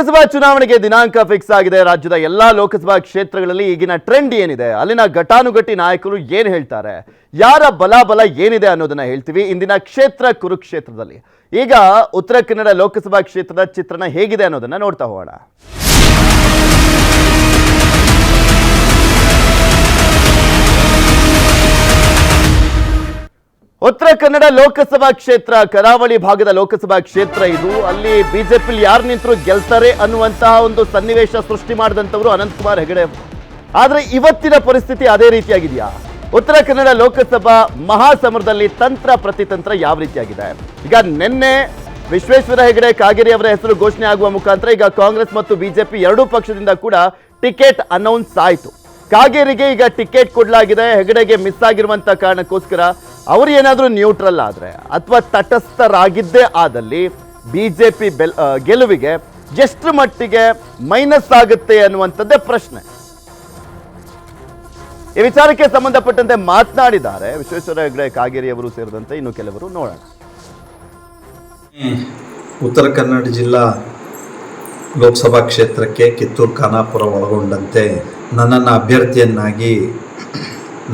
ಲೋಕಸಭಾ ಚುನಾವಣೆಗೆ ದಿನಾಂಕ ಫಿಕ್ಸ್ ಆಗಿದೆ. ರಾಜ್ಯದ ಎಲ್ಲಾ ಲೋಕಸಭಾ ಕ್ಷೇತ್ರಗಳಲ್ಲಿ ಈಗಿನ ಟ್ರೆಂಡ್ ಏನಿದೆ? ಅಲ್ಲಿನ ಘಟಾನುಘಟಿ ನಾಯಕರು ಏನ್ ಹೇಳ್ತಾರೆ? ಯಾರ ಬಲಾಬಲ ಏನಿದೆ ಅನ್ನೋದನ್ನ ಹೇಳ್ತೀವಿ. ಇಂದಿನ ಕ್ಷೇತ್ರ ಕುರುಕ್ಷೇತ್ರದಲ್ಲಿ. ಈಗ ಉತ್ತರ ಕನ್ನಡ ಲೋಕಸಭಾ ಕ್ಷೇತ್ರದ ಚಿತ್ರಣ ಹೇಗಿದೆ ಅನ್ನೋದನ್ನ ನೋಡ್ತಾ ಹೋಗೋಣ. ಉತ್ತರ ಕನ್ನಡ ಲೋಕಸಭಾ ಕ್ಷೇತ್ರ, ಕರಾವಳಿ ಭಾಗದ ಲೋಕಸಭಾ ಕ್ಷೇತ್ರ ಇದು. ಅಲ್ಲಿ ಬಿಜೆಪಿ ಯಾರು ನಿಂತರೂ ಗೆಲ್ತಾರೆ ಅನ್ನುವಂತಹ ಒಂದು ಸನ್ನಿವೇಶ ಸೃಷ್ಟಿ ಮಾಡಿದಂಥವರು ಅನಂತಕುಮಾರ್ ಹೆಗಡೆ ಆದರೆ ಇವತ್ತಿನ ಪರಿಸ್ಥಿತಿ ಅದೇ ರೀತಿಯಾಗಿದೆಯಾ? ಉತ್ತರ ಕನ್ನಡ ಲೋಕಸಭಾ ಮಹಾಸಮರದಲ್ಲಿ ತಂತ್ರ ಪ್ರತಿತಂತ್ರ ಯಾವ ರೀತಿಯಾಗಿದೆ? ಈಗ ನಿನ್ನೆ ವಿಶ್ವೇಶ್ವರ ಹೆಗಡೆ, ಕಾಗೇರಿ ಅವರ ಹೆಸರು ಘೋಷಣೆ ಆಗುವ ಮುಖಾಂತರ ಈಗ ಕಾಂಗ್ರೆಸ್ ಮತ್ತು ಬಿಜೆಪಿ ಎರಡೂ ಪಕ್ಷದಿಂದ ಕೂಡ ಟಿಕೆಟ್ ಅನೌನ್ಸ್ ಆಯಿತು. ಕಾಗೇರಿಗೆ ಈಗ ಟಿಕೆಟ್ ಕೊಡಲಾಗಿದೆ, ಹೆಗಡೆಗೆ ಮಿಸ್ ಆಗಿರುವಂತ ಕಾರಣಕ್ಕೋಸ್ಕರ. ಅವರು ಏನಾದರೂ ನ್ಯೂಟ್ರಲ್ ಆದ್ರೆ ಅಥವಾ ತಟಸ್ಥರಾಗಿದ್ದೇ ಆದಲ್ಲಿ ಬಿಜೆಪಿ ಬೆಲ್ ಗೆಲುವಿಗೆ ಎಷ್ಟು ಮಟ್ಟಿಗೆ ಮೈನಸ್ ಆಗುತ್ತೆ ಅನ್ನುವಂಥದ್ದೇ ಪ್ರಶ್ನೆ. ಈ ವಿಚಾರಕ್ಕೆ ಸಂಬಂಧಪಟ್ಟಂತೆ ಮಾತನಾಡಿದ್ದಾರೆ ವಿಶ್ವೇಶ್ವರ ಹೆಗಡೆ, ಕಾಗೇರಿ ಅವರು ಸೇರಿದಂತೆ ಇನ್ನು ಕೆಲವರು ನೋಡೋಣ. ಉತ್ತರ ಕನ್ನಡ ಜಿಲ್ಲಾ ಲೋಕಸಭಾ ಕ್ಷೇತ್ರಕ್ಕೆ ಕಿತ್ತೂರು ಖಾನಾಪುರ ಒಳಗೊಂಡಂತೆ ನನ್ನನ್ನು ಅಭ್ಯರ್ಥಿಯನ್ನಾಗಿ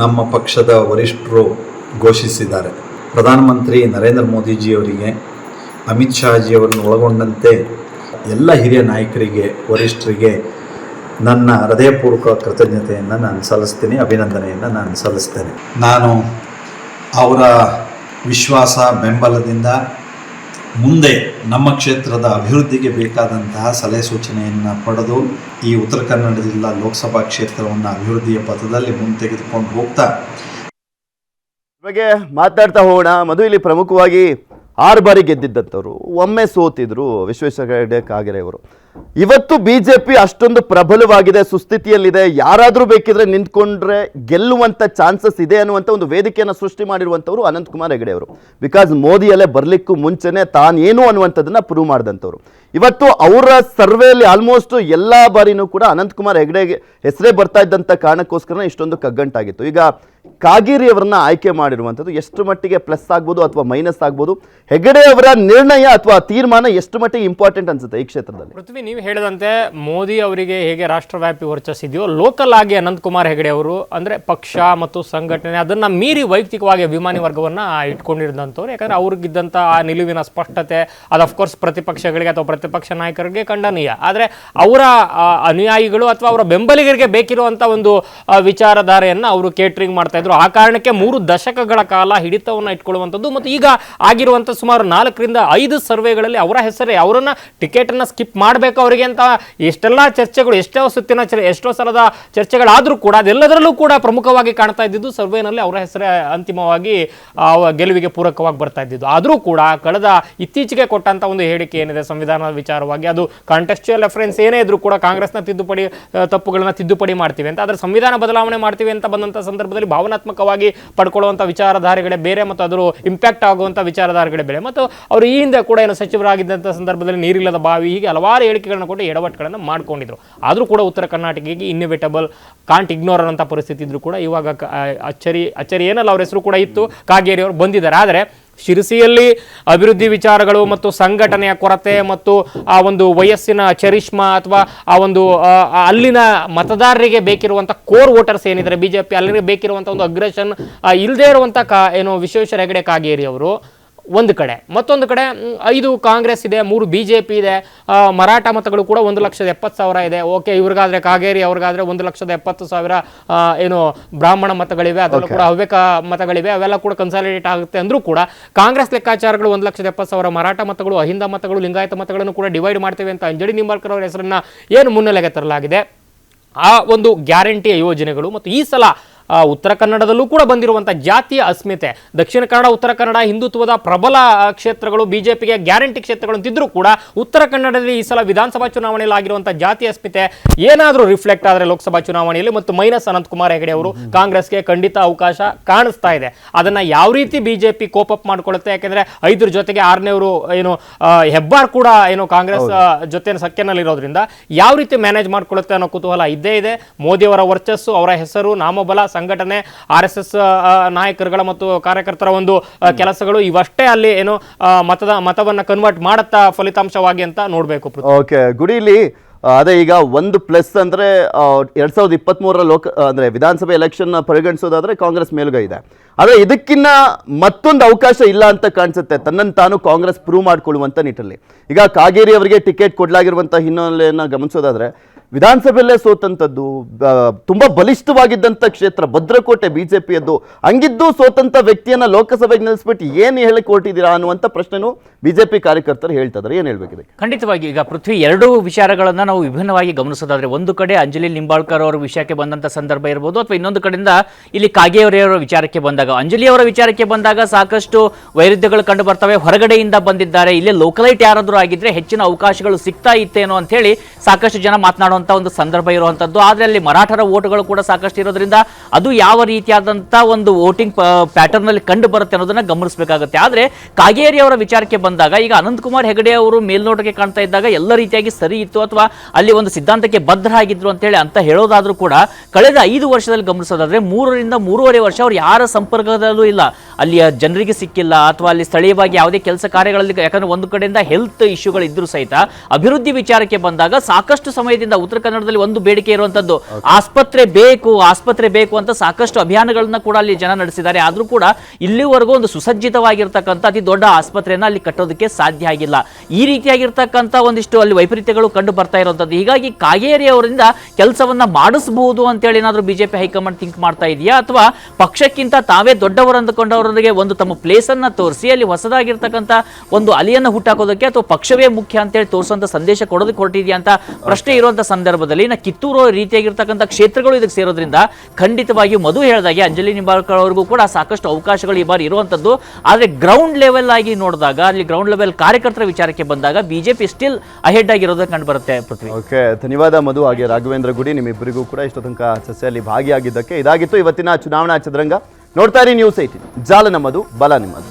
ನಮ್ಮ ಪಕ್ಷದ ವರಿಷ್ಠರು ಘೋಷಿಸಿದ್ದಾರೆ. ಪ್ರಧಾನಮಂತ್ರಿ ನರೇಂದ್ರ ಮೋದಿಜಿಯವರಿಗೆ, ಅಮಿತ್ ಶಾಜಿಯವರನ್ನು ಒಳಗೊಂಡಂತೆ ಎಲ್ಲ ಹಿರಿಯ ನಾಯಕರಿಗೆ, ವರಿಷ್ಠರಿಗೆ ನನ್ನ ಹೃದಯಪೂರ್ವಕ ಕೃತಜ್ಞತೆಯನ್ನು ನಾನು ಸಲ್ಲಿಸ್ತೀನಿ, ಅಭಿನಂದನೆಯನ್ನು ನಾನು ಸಲ್ಲಿಸ್ತೇನೆ. ನಾನು ಅವರ ವಿಶ್ವಾಸ, ಬೆಂಬಲದಿಂದ ಮುಂದೆ ನಮ್ಮ ಕ್ಷೇತ್ರದ ಅಭಿವೃದ್ಧಿಗೆ ಬೇಕಾದಂತಹ ಸಲಹೆ ಸೂಚನೆಯನ್ನು ಪಡೆದು ಈ ಉತ್ತರ ಕನ್ನಡ ಜಿಲ್ಲಾ ಲೋಕಸಭಾ ಕ್ಷೇತ್ರವನ್ನು ಅಭಿವೃದ್ಧಿಯ ಪಥದಲ್ಲಿ ಮುಂದೆ ತೆಗೆದುಕೊಂಡು ಹೋಗ್ತಾ ಬಗ್ಗೆ ಮಾತಾಡ್ತಾ ಹೋಗೋಣ. ಮಧು ಇಲ್ಲಿ ಪ್ರಮುಖವಾಗಿ ಆರು ಬಾರಿ ಗೆದ್ದಿದ್ದಂಥವ್ರು. ಒಮ್ಮೆ ಸೋತಿದ್ರು ವಿಶ್ವೇಶ್ವರ ಹೆಗಡೆ, ಕಾಗೆರೆ ಅವರು ಇವತ್ತು ಪಿ ಅಷ್ಟೊಂದು ಪ್ರಬಲವಾಗಿದೆ, ಸುಸ್ಥಿತಿಯಲ್ಲಿದೆ. ಯಾರಾದರೂ ಬೇಕಿದ್ರೆ ನಿಂತ್ಕೊಂಡ್ರೆ ಗೆಲ್ಲುವಂಥ ಚಾನ್ಸಸ್ ಇದೆ ಅನ್ನುವಂಥ ಒಂದು ವೇದಿಕೆಯನ್ನು ಸೃಷ್ಟಿ ಮಾಡಿರುವಂಥವ್ರು ಅನಂತಕುಮಾರ್ ಹೆಗಡೆ ಅವರು ಬಿಕಾಸ್ ಮೋದಿಯಲ್ಲೇ ಬರಲಿಕ್ಕೂ ಮುಂಚೆನೆ ತಾನೇನು ಅನ್ನುವಂಥದ್ದನ್ನು ಪ್ರೂವ್ ಮಾಡಿದಂಥವ್ರು. ಇವತ್ತು ಅವರ ಸರ್ವೆಯಲ್ಲಿ ಆಲ್ಮೋಸ್ಟ್ ಎಲ್ಲ ಬಾರಿನೂ ಕೂಡ ಅನಂತಕುಮಾರ್ ಹೆಗ್ಡೆಗೆ ಹೆಸರೇ ಬರ್ತಾ ಇದ್ದಂಥ ಕಾರಣಕ್ಕೋಸ್ಕರ ಇಷ್ಟೊಂದು ಕಗ್ಗಂಟಾಗಿತ್ತು. ಈಗ ಕಾಗೇರಿ ಅವರನ್ನ ಆಯ್ಕೆ ಮಾಡಿರುವಂಥದ್ದು ಎಷ್ಟು ಮಟ್ಟಿಗೆ ಪ್ಲಸ್ ಆಗ್ಬೋದು ಅಥವಾ ಮೈನಸ್ ಆಗ್ಬೋದು? ಹೆಗಡೆ ಅವರ ನಿರ್ಣಯ ಅಥವಾ ತೀರ್ಮಾನ ಎಷ್ಟು ಮಟ್ಟಿಗೆ ಇಂಪಾರ್ಟೆಂಟ್ ಅನ್ಸುತ್ತೆ ಈ ಕ್ಷೇತ್ರದಲ್ಲಿ? ಪೃಥ್ವಿ, ನೀವು ಹೇಳಿದಂತೆ ಮೋದಿ ಅವರಿಗೆ ಹೇಗೆ ರಾಷ್ಟ್ರವ್ಯಾಪಿ ವರ್ಚಸ್ಸಿದೆಯೋ ಲೋಕಲ್ ಆಗಿ ಅನಂತಕುಮಾರ್ ಹೆಗಡೆ ಅವರು, ಅಂದ್ರೆ ಪಕ್ಷ ಮತ್ತು ಸಂಘಟನೆ ಅದನ್ನ ಮೀರಿ ವೈಯಕ್ತಿಕವಾಗಿ ಅಭಿಮಾನಿ ವರ್ಗವನ್ನ ಇಟ್ಕೊಂಡಿರಿದಂಥವ್ರು ಯಾಕಂದ್ರೆ ಅವ್ರಿಗಿದ್ದಂಥ ಆ ನಿಲುವಿನ ಸ್ಪಷ್ಟತೆ, ಅದು ಅಫ್ಕೋರ್ಸ್ ಪ್ರತಿಪಕ್ಷಗಳಿಗೆ ಅಥವಾ ಪ್ರತಿಪಕ್ಷ ನಾಯಕರಿಗೆ ಖಂಡನೀಯ. ಆದರೆ ಅವರ ಅನುಯಾಯಿಗಳು ಅಥವಾ ಅವರ ಬೆಂಬಲಿಗರಿಗೆ ಬೇಕಿರುವಂಥ ಒಂದು ವಿಚಾರಧಾರೆಯನ್ನು ಅವರು ಕೇಟ್ರಿಂಗ್ ಮಾಡ್ತಾ ಇದ್ರು. ಆ ಕಾರಣಕ್ಕೆ ಮೂರು ದಶಕಗಳ ಕಾಲ ಹಿಡಿತವನ್ನು ಇಟ್ಕೊಳ್ಳುವಂಥದ್ದು ಮತ್ತು ಈಗ ಆಗಿರುವಂಥ ಸುಮಾರು ನಾಲ್ಕರಿಂದ ಐದು ಸರ್ವೆಗಳಲ್ಲಿ ಅವರ ಹೆಸರೇ. ಅವರನ್ನು ಟಿಕೆಟ್ ಅನ್ನ ಸ್ಕಿಪ್ ಮಾಡಬೇಕು ಅವರಿಗೆ ಅಂತ ಎಷ್ಟೆಲ್ಲ ಚರ್ಚೆಗಳು, ಎಷ್ಟೋ ಸುತ್ತಿನ ಚರ್ ಎಷ್ಟೋ ಸಲದ ಚರ್ಚೆಗಳಾದರೂ ಕೂಡ ಅದೆಲ್ಲದರಲ್ಲೂ ಕೂಡ ಪ್ರಮುಖವಾಗಿ ಕಾಣ್ತಾ ಇದ್ದಿದ್ದು ಸರ್ವೆನಲ್ಲಿ ಅವರ ಹೆಸರೇ ಅಂತಿಮವಾಗಿ ಗೆಲುವಿಗೆ ಪೂರಕವಾಗಿ ಬರ್ತಾ ಇದ್ದಿದ್ದು. ಆದರೂ ಕೂಡ ಕಳೆದ ಇತ್ತೀಚೆಗೆ ಕೊಟ್ಟಂತ ಒಂದು ಹೇಳಿಕೆ ಏನಿದೆ ಸಂವಿಧಾನದ ವಿಚಾರವಾಗಿ ಅದು ಕಾಂಟೆಸ್ಚುಯಲ್ ರೆಫರೆನ್ಸ್ ಏನೇ ಇದ್ರೂ ಕೂಡ ಕಾಂಗ್ರೆಸ್ನ ತಿದ್ದುಪಡಿ ತಪ್ಪುಗಳನ್ನ ತಿದ್ದುಪಡಿ ಮಾಡ್ತೀವಿ ಅಂತ. ಆದರೆ ಸಂವಿಧಾನ ಬದಲಾವಣೆ ಮಾಡ್ತೀವಿ ಅಂತ ಬಂದಂಥ ಸಂದರ್ಭದಲ್ಲಿ ಭಾವನಾತ್ಮಕವಾಗಿ ಪಡ್ಕೊಳ್ಳುವಂಥ ವಿಚಾರಧಾರೆಗಳೇ ಬೇರೆ ಮತ್ತು ಅದರ ಇಂಪ್ಯಾಕ್ಟ್ ಆಗುವಂಥ ವಿಚಾರಧಾರೆಗಳೇ ಬೇರೆ. ಮತ್ತು ಅವರು ಈ ಹಿಂದೆ ಕೂಡ ಏನು ಸಚಿವರಾಗಿದ್ದಂಥ ಸಂದರ್ಭದಲ್ಲಿ ನೀರಿಲ್ಲದ ಬಾವಿ, ಹೀಗೆ ಹಲವಾರು ಹೇಳಿಕೆಗಳನ್ನು ಕೊಟ್ಟು ಎಡವಟ್ಟುಗಳನ್ನು ಮಾಡ್ಕೊಂಡಿದ್ರು. ಆದರೂ ಕೂಡ ಉತ್ತರ ಕರ್ನಾಟಕಕ್ಕೆ ಇನ್ನೋವೇಟಬಲ್ ಕಾಂಟ್ ಇಗ್ನೋರ್ ಅನ್ನೋಂಥ ಪರಿಸ್ಥಿತಿ ಇದ್ರೂ ಕೂಡ ಇವಾಗ ಅಚ್ಚರಿ ಅಚ್ಚರಿ ಏನಲ್ಲ ಅವ್ರ ಹೆಸರು ಕೂಡ ಇತ್ತು. ಕಾಗೇರಿ ಅವರು ಬಂದಿದ್ದಾರೆ. ಆದರೆ ಶಿರಸಿಯಲ್ಲಿ ಅಭಿವೃದ್ಧಿ ವಿಚಾರಗಳು ಮತ್ತು ಸಂಘಟನೆಯ ಕೊರತೆ ಮತ್ತು ಆ ಒಂದು ವಯಸ್ಸಿನ ಚರಿಷ್ಮಾ ಅಥವಾ ಆ ಒಂದು ಅಲ್ಲಿನ ಮತದಾರರಿಗೆ ಬೇಕಿರುವಂಥ ಕೋರ್ ವೋಟರ್ಸ್ ಏನಿದ್ದಾರೆ, ಬಿಜೆಪಿ ಅಲ್ಲಿಗೆ ಬೇಕಿರುವಂಥ ಒಂದು ಅಗ್ರೆಷನ್ ಇಲ್ಲದೇ ಇರುವಂಥ ಏನು ವಿಶ್ವೇಶ್ವರ ಹೆಗಡೆ ಕಾಗೇರಿ ಅವರು ಒಂದು ಕಡೆ. ಮತ್ತೊಂದು ಕಡೆ ಐದು ಕಾಂಗ್ರೆಸ್ ಇದೆ ಮೂರು ಬಿ ಜೆ ಪಿ ಇದೆ ಮರಾಠ ಮತಗಳು ಕೂಡ ಒಂದು ಲಕ್ಷದ ಎಪ್ಪತ್ತು ಸಾವಿರ ಇದೆ. ಓಕೆ ಇವ್ರಿಗಾದ್ರೆ ಕಾಗೇರಿ ಅವ್ರಿಗಾದ್ರೆ ಒಂದು ಲಕ್ಷದ ಎಪ್ಪತ್ತು ಸಾವಿರ ಏನು ಬ್ರಾಹ್ಮಣ ಮತಗಳಿವೆ ಅದರಲ್ಲೂ ಕೂಡ ಹವ್ಯಕ ಮತಗಳಿವೆ ಅವೆಲ್ಲ ಕೂಡ ಕನ್ಸಾಲಿಡೇಟ್ ಆಗುತ್ತೆ ಅಂದ್ರೂ ಕೂಡ ಕಾಂಗ್ರೆಸ್ ಲೆಕ್ಕಾಚಾರಗಳು ಒಂದು ಲಕ್ಷದ ಎಪ್ಪತ್ತು ಸಾವಿರ ಮರಾಠ ಮತಗಳು ಅಹಿಂದ ಮತಗಳು ಲಿಂಗಾಯತ ಮತಗಳನ್ನು ಕೂಡ ಡಿವೈಡ್ ಮಾಡ್ತೇವೆ ಅಂತ ಅಂಜಡಿ ನಿಂಬಾಳ್ಕರ್ ಅವರ ಹೆಸರನ್ನ ಏನು ಮುನ್ನೆಲೆಗೆ ತರಲಾಗಿದೆ. ಆ ಒಂದು ಗ್ಯಾರಂಟಿಯ ಯೋಜನೆಗಳು ಮತ್ತು ಈ ಸಲ ಉತ್ತರ ಕನ್ನಡದಲ್ಲೂ ಕೂಡ ಬಂದಿರುವಂಥ ಜಾತಿಯ ಅಸ್ಮಿತೆ. ದಕ್ಷಿಣ ಕನ್ನಡ ಉತ್ತರ ಕನ್ನಡ ಹಿಂದುತ್ವದ ಪ್ರಬಲ ಕ್ಷೇತ್ರಗಳು ಬಿಜೆಪಿಗೆ ಗ್ಯಾರಂಟಿ ಕ್ಷೇತ್ರಗಳು ಅಂತಿದ್ರೂ ಕೂಡ ಉತ್ತರ ಕನ್ನಡದಲ್ಲಿ ಈ ಸಲ ವಿಧಾನಸಭಾ ಚುನಾವಣೆಯಲ್ಲಿ ಆಗಿರುವಂಥ ಜಾತಿ ಅಸ್ಮಿತೆ ಏನಾದರೂ ರಿಫ್ಲೆಕ್ಟ್ ಆದರೆ ಲೋಕಸಭಾ ಚುನಾವಣೆಯಲ್ಲಿ ಮತ್ತು ಮೈನಸ್ ಅನಂತಕುಮಾರ್ ಹೆಗಡೆ ಅವರು ಕಾಂಗ್ರೆಸ್ಗೆ ಖಂಡಿತ ಅವಕಾಶ ಕಾಣಿಸ್ತಾ ಇದೆ. ಅದನ್ನ ಯಾವ ರೀತಿ ಬಿಜೆಪಿ ಕೋಪಪ್ ಮಾಡಿಕೊಳ್ಳುತ್ತೆ? ಯಾಕೆಂದ್ರೆ ಐದರ ಜೊತೆಗೆ ಆರನೇವರು ಏನು ಹೆಬ್ಬಾರ್ ಕೂಡ ಏನು ಕಾಂಗ್ರೆಸ್ ಜೊತೆ ಸಖ್ಯನಲ್ಲಿರೋದ್ರಿಂದ ಯಾವ ರೀತಿ ಮ್ಯಾನೇಜ್ ಮಾಡಿಕೊಳ್ಳುತ್ತೆ ಅನ್ನೋ ಕುತೂಹಲ ಇದ್ದೇ ಇದೆ. ಮೋದಿಯವರ ವರ್ಚಸ್ಸು ಅವರ ಹೆಸರು ನಾಮಬಲ ಸಂಘಟನೆ, ಆರ್ ಎಸ್ ಎಸ್ ನಾಯಕರುಗಳ ಮತ್ತು ಕಾರ್ಯಕರ್ತರ ಒಂದು ಕೆಲಸಗಳು ಇವಷ್ಟೇ ಅಲ್ಲಿ ಏನು ಮತದ, ಮತವನ್ನ ಕನ್ವರ್ಟ್ ಮಾಡುತ್ತಾ ಫಲಿತಾಂಶವಾಗಿ ಅಂತ ನೋಡಬೇಕು. ಓಕೆ, ಗುಡಿಲಿ ಅದೇ ಈಗ ಒಂದು ಪ್ಲಸ್ ಅಂದ್ರೆ ಎರಡು ಸಾವಿರದ ಇಪ್ಪತ್ತ್ ಮೂರರ ಲೋಕ, ಅಂದ್ರೆ ವಿಧಾನಸಭೆ ಎಲೆಕ್ಷನ್ ಪರಿಗಣಿಸೋದಾದ್ರೆ ಕಾಂಗ್ರೆಸ್ ಮೇಲುಗೈ ಇದೆ. ಆದರೆ ಇದಕ್ಕಿನ್ನ ಮತ್ತೊಂದು ಅವಕಾಶ ಇಲ್ಲ ಅಂತ ಕಾಣಿಸುತ್ತೆ. ತನ್ನನ್ನು ತಾನು ಕಾಂಗ್ರೆಸ್ ಪ್ರೂವ್ ಮಾಡ್ಕೊಳ್ಳುವಂತ ನಿಟ್ಟಲ್ಲಿ. ಈಗ ಕಾಗೇರಿ ಅವರಿಗೆ ಟಿಕೆಟ್ ಕೊಡಲಾಗಿರುವಂಥ ಹಿನ್ನೆಲೆಯನ್ನು ಗಮನಿಸೋದಾದ್ರೆ ವಿಧಾನಸಭೆಯಲ್ಲೇ ಸೋತಂಥದ್ದು ತುಂಬ ಬಲಿಷ್ಠವಾಗಿದ್ದಂಥ ಕ್ಷೇತ್ರ, ಭದ್ರಕೋಟೆ ಬಿ ಜೆ ಪಿಯದ್ದು ಹಂಗಿದ್ದು ಸೋತಂಥ ವ್ಯಕ್ತಿಯನ್ನು ಲೋಕಸಭೆಗೆ ನಿಲ್ಲಿಸ್ಬಿಟ್ಟು ಏನು ಹೇಳಿ ಹೊರಟಿದ್ದೀರಾ ಅನ್ನುವಂಥ ಪ್ರಶ್ನೆನೂ ಬಿಜೆಪಿ ಕಾರ್ಯಕರ್ತರು ಹೇಳ್ತಾ ಕಾರ್ಯಕರ್ತರು ಏನ್ ಏನು ಇದಕ್ಕೆ ಖಂಡಿತವಾಗಿ, ಈಗ ಪೃಥ್ವಿ ಎರಡು ವಿಚಾರಗಳನ್ನು ನಾವು ವಿಭಿನ್ನವಾಗಿ ಗಮನಿಸೋದಾದ್ರೆ, ಒಂದು ಕಡೆ ಅಂಜಲಿ ನಿಂಬಾಳ್ಕರ್ ಅವರ ವಿಷಯಕ್ಕೆ ಬಂದಂಥ ಸಂದರ್ಭ ಇರ್ಬೋದು, ಅಥವಾ ಇನ್ನೊಂದು ಕಡೆಯಿಂದ ಇಲ್ಲಿ ಕಾಗೇಯವರ ವಿಚಾರಕ್ಕೆ ಬಂದಾಗ. ಅಂಜಲಿ ಅವರ ವಿಚಾರಕ್ಕೆ ಬಂದಾಗ ಸಾಕಷ್ಟು ವೈರುಧ್ಯಗಳು ಕಂಡು ಬರ್ತವೆ. ಹೊರಗಡೆಯಿಂದ ಬಂದಿದ್ದಾರೆ. ಇಲ್ಲೇ ಲೋಕಲೈಟ್ ಯಾರಾದರೂ ಆಗಿದ್ರೆ ಹೆಚ್ಚಿನ ಅವಕಾಶಗಳು ಸಿಗ್ತಾ ಇತ್ತೇನೋ ಅಂತ ಹೇಳಿ ಸಾಕಷ್ಟು ಜನ ಮಾತನಾಡುವಂತ ಒಂದು ಸಂದರ್ಭ ಇರುವಂತದ್ದು. ಆದ್ರೆ ಅಲ್ಲಿ ಮರಾಠರ ಓಟುಗಳು ಕೂಡ ಸಾಕಷ್ಟು ಇರೋದ್ರಿಂದ ಅದು ಯಾವ ರೀತಿಯಾದಂತ ಒಂದು ವೋಟಿಂಗ್ ಪ್ಯಾಟರ್ನ್ ಅಲ್ಲಿ ಕಂಡು ಬರುತ್ತೆ ಅನ್ನೋದನ್ನ ಗಮನಿಸಬೇಕಾಗುತ್ತೆ. ಆದ್ರೆ ಕಾಗೇರಿ ಅವರ ವಿಚಾರಕ್ಕೆ ಬಂದಾಗ, ಈಗ ಅನಂತಕುಮಾರ್ ಹೆಗಡೆ ಅವರು ಮೇಲ್ನೋಟಕ್ಕೆ ಕಾಣ್ತಾ ಇದ್ದಾಗ ಎಲ್ಲ ರೀತಿಯಾಗಿ ಸರಿ ಇತ್ತು ಅಥವಾ ಅಲ್ಲಿ ಒಂದು ಸಿದ್ಧಾಂತಕ್ಕೆ ಬದ್ಧರಾಗಿದ್ರು ಅಂತ ಹೇಳಿ ಅಂತ ಹೇಳೋದಾದ್ರೂ ಕೂಡ ಕಳೆದ ಐದು ವರ್ಷದಲ್ಲಿ ಗಮನಿಸೋದಾದ್ರೆ ಮೂರರಿಂದ ಮೂರುವರೆ ವರ್ಷ ಅವ್ರು ಯಾರ ಸಂಪರ್ಕದಲ್ಲೂ ಇಲ್ಲ. ಅಲ್ಲಿಯ ಜನರಿಗೆ ಸಿಕ್ಕಿಲ್ಲ ಅಥವಾ ಅಲ್ಲಿ ಸ್ಥಳೀಯವಾಗಿ ಯಾವುದೇ ಕೆಲಸ ಕಾರ್ಯಗಳಲ್ಲಿ, ಯಾಕಂದ್ರೆ ಒಂದು ಕಡೆಯಿಂದ ಹೆಲ್ತ್ ಇಶ್ಯೂಗಳು ಸಹಿತ ಅಭಿವೃದ್ಧಿ ವಿಚಾರಕ್ಕೆ ಬಂದಾಗ ಸಾಕಷ್ಟು ಸಮಯದಿಂದ ಉತ್ತರ ಕನ್ನಡದಲ್ಲಿ ಒಂದು ಬೇಡಿಕೆ ಇರುವಂತದ್ದು. ಆಸ್ಪತ್ರೆ ಬೇಕು ಆಸ್ಪತ್ರೆ ಬೇಕು ಅಂತ ಸಾಕಷ್ಟು ಅಭಿಯಾನಗಳನ್ನ ಕೂಡ ಅಲ್ಲಿ ಜನ ನಡೆಸಿದ್ದಾರೆ. ಆದ್ರೂ ಕೂಡ ಇಲ್ಲಿವರೆಗೂ ಒಂದು ಸುಸಜ್ಜಿತವಾಗಿರ್ತಕ್ಕಂಥ ಅತಿ ದೊಡ್ಡ ಆಸ್ಪತ್ರೆಯನ್ನ ಅಲ್ಲಿ ಕಟ್ಟೋದಕ್ಕೆ ಸಾಧ್ಯ ಆಗಿಲ್ಲ. ಈ ರೀತಿಯಾಗಿರ್ತಕ್ಕಂಥ ಒಂದಿಷ್ಟು ಅಲ್ಲಿ ವೈಪರೀತ್ಯಗಳು ಕಂಡು ಬರ್ತಾ ಇರುವಂತದ್ದು. ಹೀಗಾಗಿ ಕಾಗೇರಿ ಅವರಿಂದ ಕೆಲಸವನ್ನ ಮಾಡಿಸಬಹುದು ಅಂತೇಳಿ ಏನಾದರೂ ಬಿಜೆಪಿ ಹೈಕಮಾಂಡ್ ಥಿಂಕ್ ಮಾಡ್ತಾ ಇದೆಯಾ? ಅಥವಾ ಪಕ್ಷಕ್ಕಿಂತ ತಾವೇ ದೊಡ್ಡವರು ಅಂದುಕೊಂಡವರಿಗೆ ಒಂದು ತಮ್ಮ ಪ್ಲೇಸ್ ಅನ್ನ ತೋರಿಸಿ ಅಲ್ಲಿ ಹೊಸದಾಗಿರ್ತಕ್ಕಂಥ ಒಂದು ಅಲಿಯನ್ನು ಹುಟ್ಟಾಕೋದಕ್ಕೆ ಅಥವಾ ಪಕ್ಷವೇ ಮುಖ್ಯ ಅಂತೇಳಿ ತೋರಿಸುವಂತ ಸಂದೇಶ ಕೊಡೋದಕ್ಕೆ ಹೊರಟಿದೆಯಾ ಅಂತ ಪ್ರಶ್ನೆ ಇರುವಂತ ಸಂದರ್ಭದಲ್ಲಿ ನಾ ಕಿತ್ತೂರು ರೀತಿಯಾಗಿರ್ತಕ್ಕಂಥ ಕ್ಷೇತ್ರಗಳು ಇದಕ್ಕೆ ಸೇರೋದ್ರಿಂದ ಖಂಡಿತವಾಗಿಯೂ ಮಧು ಹೇಳಿದಾಗೆ ಅಂಜಲಿ ನಿಂಬಾಳ್ಕರ್ ಅವ್ರಿಗೂ ಕೂಡ ಸಾಕಷ್ಟು ಅವಕಾಶಗಳು ಈ ಬಾರಿ ಇರುವಂತದ್ದು. ಆದ್ರೆ ಗ್ರೌಂಡ್ ಲೆವೆಲ್ ಆಗಿ ನೋಡಿದಾಗ, ಅಲ್ಲಿ ಗ್ರೌಂಡ್ ಲೆವೆಲ್ ಕಾರ್ಯಕರ್ತರ ವಿಚಾರಕ್ಕೆ ಬಂದಾಗ ಬಿಜೆಪಿ ಸ್ಟಿಲ್ ಅಹೆಡ್ ಆಗಿರೋದಕ್ಕೆ ಕಂಡು ಬರುತ್ತೆ ಪೃಥ್ವಿ. ಓಕೆ, ಧನ್ಯವಾದ ಮಧು ಹಾಗೆ ರಾಘವೇಂದ್ರ ಗುಡಿ, ನಿಮ್ಮಿಬ್ಬರಿಗೂ ಕೂಡ ಇಷ್ಟು ತನಕ ಚರ್ಚೆಯಲ್ಲಿ ಭಾಗಿಯಾಗಿದ್ದಕ್ಕೆ ಇದಾಗಿತ್ತು ಇವತ್ತಿನ ಚುನಾವಣಾ ಚದುರಂಗ. ನೋಡ್ತಾ ಇರಿ ನ್ಯೂಸ್ ಐಟಿ ಜಾಲ ನಮ್ಮದು ಬಲ ನಿಮ್ಮದು.